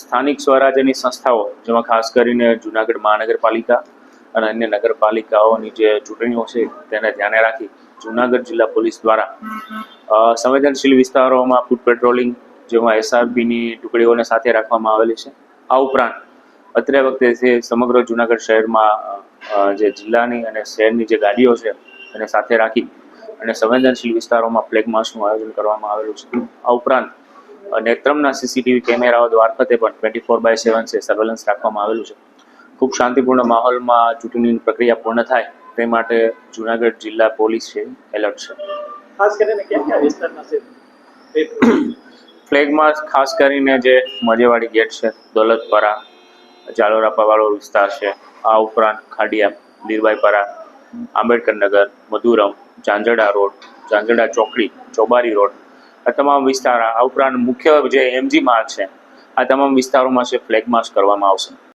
સ્થાનિક સ્વરાજ્યની સંસ્થાઓ, જેમાં ખાસ કરીને જુનાગઢ મહાનગરપાલિકા અને અન્ય નગરપાલિકાઓની જે ચૂંટણીઓ છે, તેને ધ્યાને રાખી જુનાગઢ જિલ્લા પોલીસ દ્વારા સંવેદનશીલ વિસ્તારોમાં ફૂડ પેટ્રોલિંગ જેમાં એસઆરપીની ટુકડીઓને સાથે રાખવામાં આવેલી છે. આ ઉપરાંત, અત્રે વખતે જે સમગ્ર જુનાગઢ શહેરમાં જે જિલ્લાની અને શહેરની જે ગાડીઓ છે એને સાથે રાખી અને સંવેદનશીલ વિસ્તારોમાં ફ્લેગ માર્ચનું આયોજન કરવામાં આવેલું છે. આ ઉપરાંત નેત્રમના સીસીટીવી કેમેરાઓ મારફતે પણ ટ્વેન્ટી ફોર બાય સેવન છે સર્વેલન્સ રાખવામાં આવેલું છે. ખૂબ શાંતિપૂર્ણ માહોલમાં ચૂંટણીની પ્રક્રિયા પૂર્ણ થાય તે માટે જુનાગઢ જિલ્લા પોલીસ છે એલર્ટ છે. ખાસ કરીને ક્યાં ક્યાં વિસ્તારમાં છે? ફ્લેગમાં ખાસ કરીને જે મજેવાડી ગેટ છે દોલતપરા જાલોરાપાવાળો વિસ્તાર છે આ ઉપરાંત ખાડિયા લીરબાઈપરા આંબેડકર નગર મધુરમ ઝાંઝડા રોડ ઝાંઝડા ચોકડી ચોબારી રોડ આ તમામ વિસ્તાર આ ઉપરાંત મુખ્ય જે એમજી માર્ગ છે, આ તમામ વિસ્તારોમાં છે ફ્લેગ માર્ચ કરવામાં આવશે.